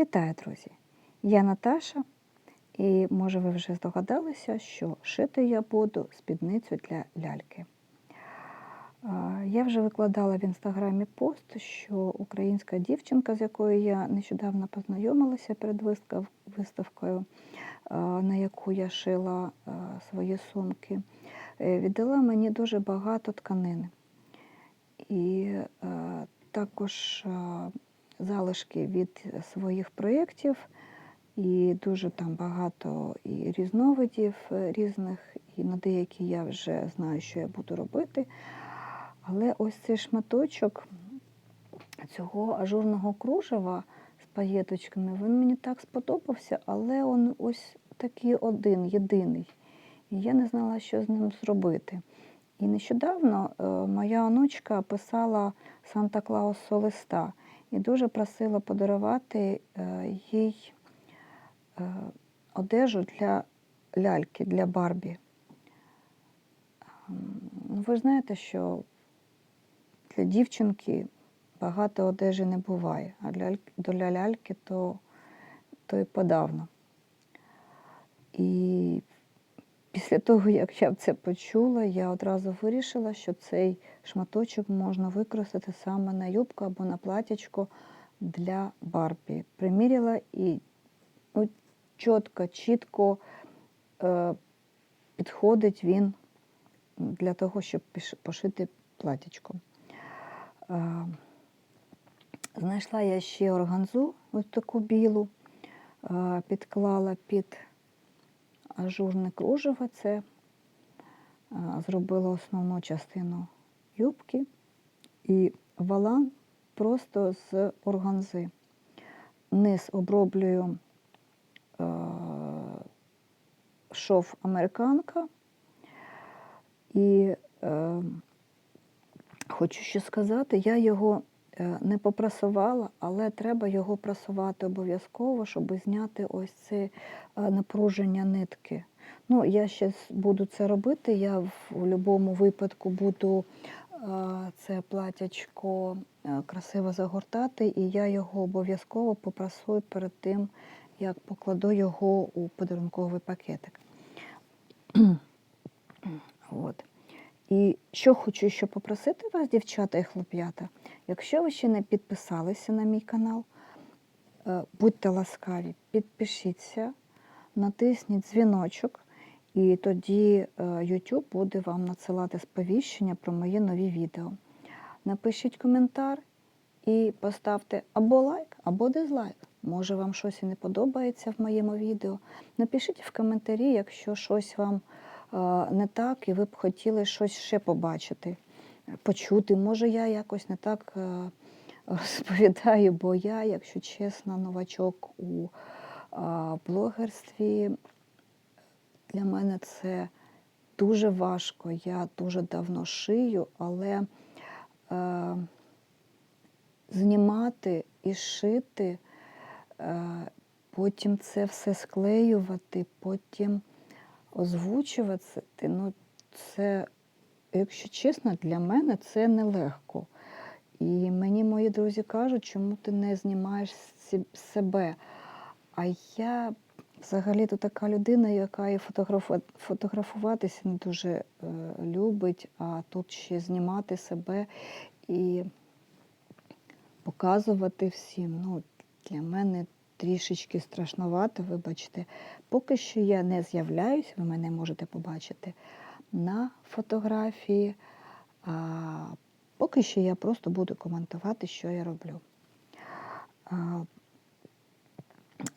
Вітаю, друзі! Я Наташа, і може ви вже здогадалися, що шити я буду спідницю для ляльки. Я вже викладала в інстаграмі пост, що українська дівчинка, з якою я нещодавно познайомилася перед виставкою, на яку я шила свої сумки, е, віддала мені дуже багато тканини. І е, також залишки від своїх проєктів, і дуже там багато і різновидів е, різних, і на деякі я вже знаю, що я буду робити. Але ось цей шматочок цього ажурного кружева з паєточками, він мені так сподобався, але він ось такий один, єдиний. І я не знала, що з ним зробити. І нещодавно е, моя онучка писала Санта Клаусу листа і дуже просила подарувати е, їй е, одежу для ляльки, для Барбі. Ем, ну, Ви знаєте, що для дівчинки багато одежі не буває, а для ляльки то, то і подавно. І після того, як я це почула, я одразу вирішила, що цей шматочок можна використати саме на юбку або на платячко для Барбі. Приміряла і ну, чітко, чітко е, підходить він для того, щоб пошити платячко. Е, знайшла я ще органзу, ось таку білу, е, підклала під ажурне кружево. Це е, зробила основну частину юбки і валан просто з органзи. Низ оброблюю е, шов американка. І е, хочу ще сказати, я його не попрасувала, але треба його прасувати обов'язково, щоб зняти ось це е, напруження нитки. Ну, я ще буду це робити. Я в будь-якому випадку буду е, це платячко е, красиво загортати, і я його обов'язково попрасую перед тим, як покладу його у подарунковий пакетик. От. І що хочу ще попросити вас, дівчата і хлоп'ята, якщо ви ще не підписалися на мій канал, е, будьте ласкаві, підпишіться, натисніть дзвіночок, і тоді е, YouTube буде вам надсилати сповіщення про мої нові відео. Напишіть коментар і поставте або лайк, або дизлайк. Може, вам щось і не подобається в моєму відео. Напишіть в коментарі, якщо щось вам не так, і ви б хотіли щось ще побачити, почути. Може, я якось не так е, розповідаю, бо я, якщо чесно, новачок у е, блогерстві. Для мене це дуже важко. Я дуже давно шию, але е, знімати і шити, е, потім це все склеювати, потім озвучувати. Ну, це, якщо чесно, для мене це нелегко. І мені мої друзі кажуть, чому ти не знімаєш себе. А я взагалі-то така людина, яка і фотографу- фотографуватися не дуже е, любить, а тут ще знімати себе і показувати всім. Ну, для мене трішечки страшновато, вибачте. Поки що я не з'являюсь, ви мене можете побачити на фотографії. А поки що я просто буду коментувати, що я роблю. А,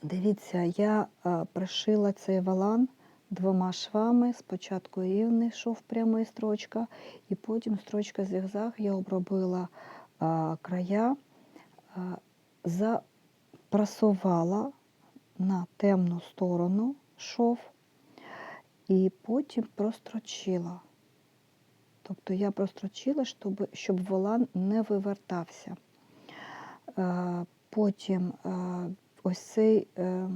Дивіться, я пришила цей валан двома швами. Спочатку рівний шов прямий строчка, і потім строчка зігзаг я обробила а, края, а, запрасувала на темну сторону шов і потім прострочила. Тобто я прострочила, щоб, щоб волан не вивертався. Е, Потім е, ось цей, е,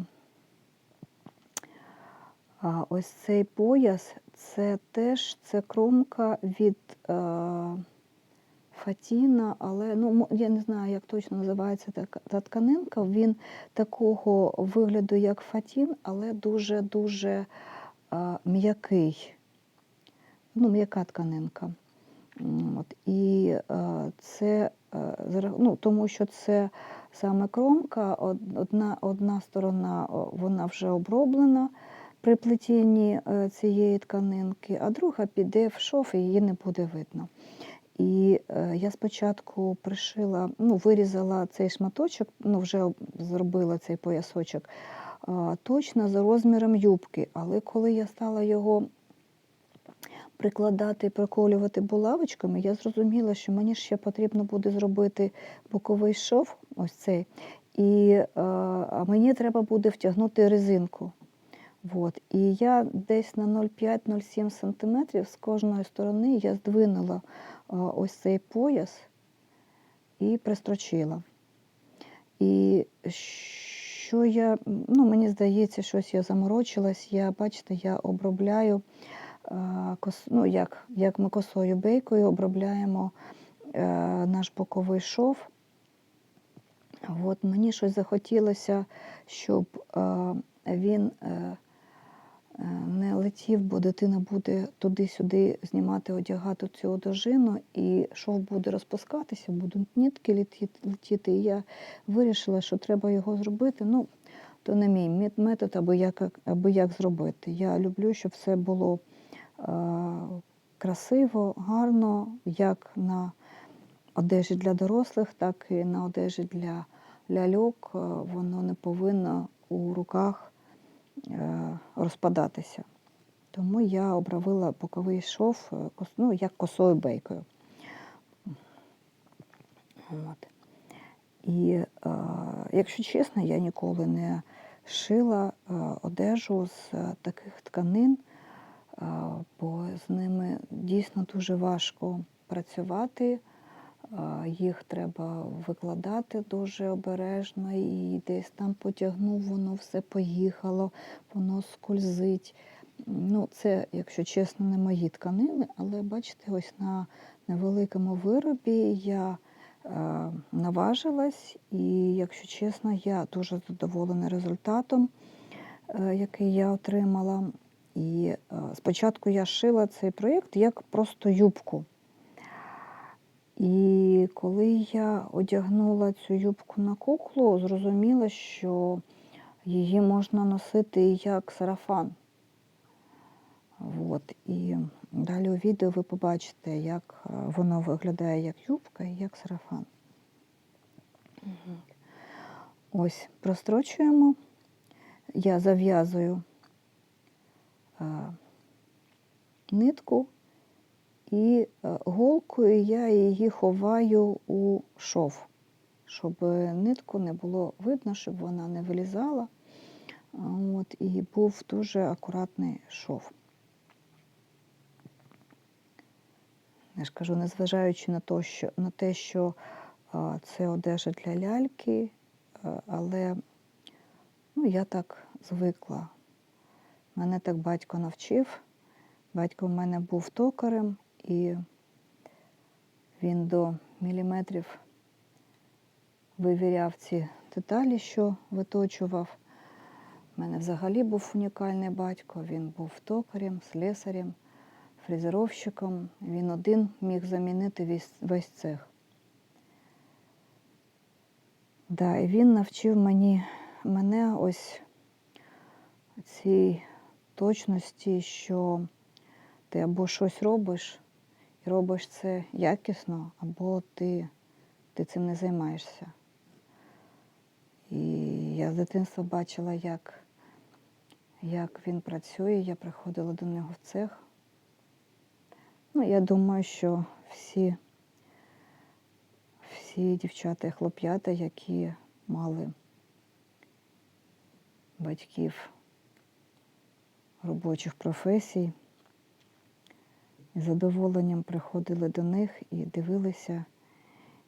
ось цей пояс, це теж це кромка від Фатіна, але ну, я не знаю, як точно називається та, тканинка. Він такого вигляду, як фатін, але дуже-дуже а, м'який. Ну, м'яка тканинка. От, і е, це ну, тому що це саме кромка, одна, одна сторона вона вже оброблена при плетінні е, цієї тканинки, а друга піде в шов і її не буде видно. І е, я спочатку пришила, ну, вирізала цей шматочок, ну, вже зробила цей поясочок, точно за розміром юбки. Але коли я стала його прикладати і проколювати булавочками, я зрозуміла, що мені ще потрібно буде зробити боковий шов, ось цей, і е, а мені треба буде втягнути резинку. От. І я десь на 0,5-0,7 см з кожної сторони я здвинула ось цей пояс і пристрочила. І що я, ну мені здається, щось я заморочилась. Я, бачите, я обробляю е, ну, як, як ми косою бейкою обробляємо е, наш боковий шов. От мені щось захотілося, щоб е, він е, е, не летів, бо дитина буде туди-сюди знімати, одягати цю одежину, і шов буде розпускатися, будуть летіти, летіти. І я вирішила, що треба його зробити. Ну, то не мій метод, аби як, аби як зробити. Я люблю, щоб все було е, красиво, гарно, як на одежі для дорослих, так і на одежі для ляльок. Е, Воно не повинно у руках е, розпадатися. Тому я обравила боковий шов е, ну, як косою бейкою. От. І, е, якщо чесно, я ніколи не шила е, одежу з е, таких тканин, бо з ними дійсно дуже важко працювати. Їх треба викладати дуже обережно, і десь там потягнув, воно все поїхало, воно скользить. Ну, це, якщо чесно, не мої тканини, але бачите, ось на невеликому виробі я е, наважилась, і, якщо чесно, я дуже задоволена результатом, е, який я отримала. І е, спочатку я шила цей проєкт як просто юбку. І коли я одягнула цю юбку на куклу, зрозуміла, що її можна носити як сарафан. От. І далі у відео ви побачите, як е, воно виглядає як юбка і як сарафан. Мгм. Ось, прострочуємо. Я зав'язую е, нитку і е, голкою я її ховаю у шов, щоб нитку не було видно, щоб вона не вилізала. От, і був дуже акуратний шов. Я ж кажу, незважаючи на те, що, на те, що це одежа для ляльки, а, але ну, я так звикла. Мене так батько навчив. Батько в мене був токарем, і він до міліметрів вивіряв ці деталі, що виточував. У мене взагалі був унікальний батько. Він був токарем, слесарем, фрезеровщиком. Він один міг замінити весь, весь цех. Да, і він навчив мені, мене ось цій точності, що ти або щось робиш і робиш це якісно, або ти, ти цим не займаєшся. І я з дитинства бачила, як, як він працює. Я приходила до нього в цех. Ну, я думаю, що всі, всі дівчата і хлоп'ята, які мали батьків робочих професій, з задоволенням приходили до них і дивилися,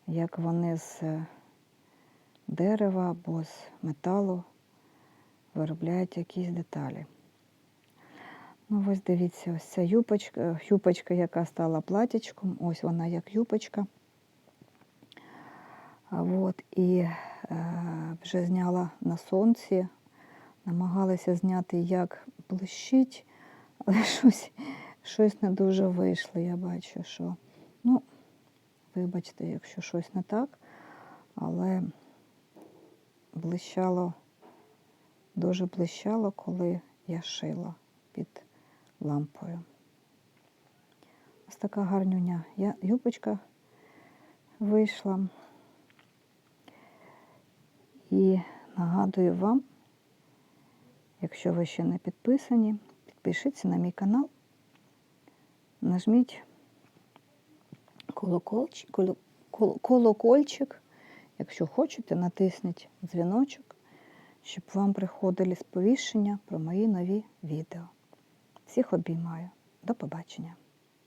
як вони з дерева або з металу виробляють якісь деталі. Ну, ось дивіться, ось ця юпочка, юпочка, яка стала платячком, ось вона як юпочка. От, і е, вже зняла на сонці, намагалася зняти, як блищить, але щось, щось не дуже вийшло. Я бачу, що, ну, вибачте, якщо щось не так, але блищало, дуже блищало, коли я шила під лампою. Ось така гарнюня. Я, юбочка вийшла. І нагадую вам, якщо ви ще не підписані, підпишіться на мій канал, нажміть колокольчик, коло- коло- колокольчик. Якщо хочете, натисніть дзвіночок, щоб вам приходили сповіщення про мої нові відео. Всіх обіймаю. До побачення!